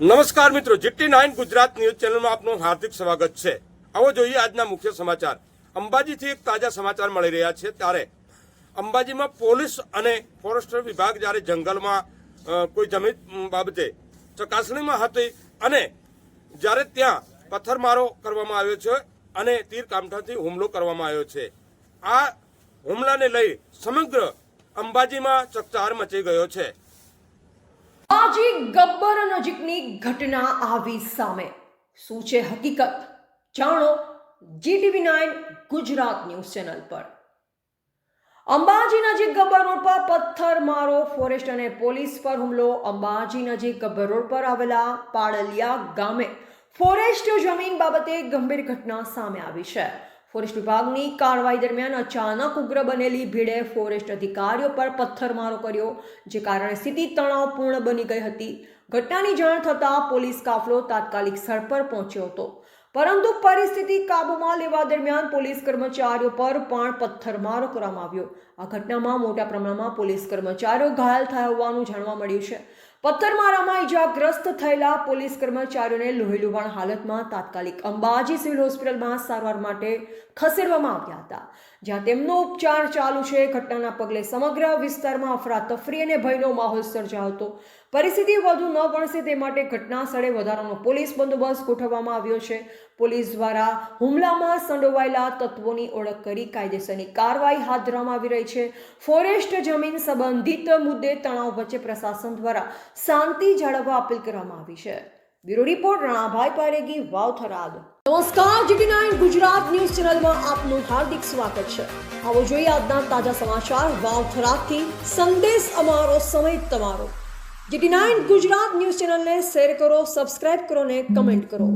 નમસ્કાર મિત્રો, GT nine Gujarat news ચેનલમાં આપનું હાર્દિક સ્વાગત છે. આવો જોઈએ આજના મુખ્ય સમાચાર. અંબાજીથી એક તાજા સમાચાર મળી રહ્યા છે ત્યારે અંબાજીમાં પોલીસ અને ફોરેસ્ટર વિભાગ જ્યારે જંગલમાં કોઈ જમીન બાબતે ચકાસણીમાં હતી અને જ્યારે ત્યાં પથ્થરમારો કરવામાં આવ્યો છે અને તીર કામઠાથી હુમલો કરવામાં આવ્યો છે. આ હુમલાને લઈ સમગ્ર અંબાજીમાં ચકચાર મચી ગયો છે. આજી ગબ્બર નજીકની ઘટના આવી સામે. શું છે હકીકત? જાણો GTV nine Gujarat news channel પર. અંબાજી નજીક ગબ્બર રોડ પર પથ્થર મારો, ફોરેસ્ટ અને પોલીસ પર હુમલો. અંબાજી નજીક ગબ્બર રોડ પર આવેલા પાડલિયા ગામે ફોરેસ્ટ જમીન બાબતે ગંભીર ઘટના સામે આવી છે. ફોરેસ્ટ વિભાગની કાર્યવાહી દરમિયાન અચાનક ઉગ્ર બનેલી ભીડે ફોરેસ્ટ અધિકારીઓ પર પથ્થરમારો કર્યો, જે કારણે સ્થિતિ તણાવપૂર્ણ બની ગઈ હતી. ઘટનાની જાણ થતાં પોલીસ કાફલો તાત્કાલિક સ્થળ પર પહોંચ્યો હતો. પરંતુ પરિસ્થિતિ કાબૂમાં લેવા દરમિયાન પોલીસ કર્મચારીઓ પર પણ પથ્થરમારો કરવામાં આવ્યો. આ ઘટનામાં મોટા પ્રમાણમાં પોલીસ કર્મચારીઓ ઘાયલ થયા હોવાનું જાણવા મળ્યું છે. પથ્થરમારામાં ઇજાગ્રસ્ત થયેલા પોલીસ કર્મચારીઓને લોહીલુહાણ હાલતમાં તાત્કાલિક અંબાજી સિવિલ હોસ્પિટલમાં સારવાર માટે ખસેડવામાં આવ્યા હતા, જ્યાં તેમનો ઉપચાર ચાલુ છે. ઘટનાના પગલે સમગ્ર વિસ્તારમાં અફરાતફરી અને ભયનો માહોલ સર્જાયો હતો. પરિસ્થિતિ વધુ ન વણસે તે માટે ઘટના સ્થળે વધારાનો પોલીસ બંદોબસ્ત ગોઠવવામાં આવ્યો છે. પોલીસ દ્વારા હુમલામાં સંડોવાયેલા તત્વોની ઓળખ કરી કાયદેસરની કાર્યવાહી હાથ ધરવામાં આવી રહી છે. ફોરેસ્ટ જમીન સંબંધિત મુદ્દે તણાવ વચ્ચે પ્રશાસન દ્વારા શાંતિ જાળવવા અપીલ કરવામાં આવી છે. બ્યુરો રિપોર્ટ રણાભાઈ પારેગી વાવ થરાદ નમસ્કાર, જીટી નાઇન ગુજરાત ન્યૂઝ ચેનલમાં આપનું હાર્દિક સ્વાગત છે. આવો જોઈએ આજના તાજા સમાચાર વાવ થરાદથી સંદેશ અમારો, સમય તમારો. જીટી નાઇન ગુજરાત ન્યૂઝ ચેનલને શેર કરો, સબસ્ક્રાઇબ કરો ને કમેન્ટ કરો.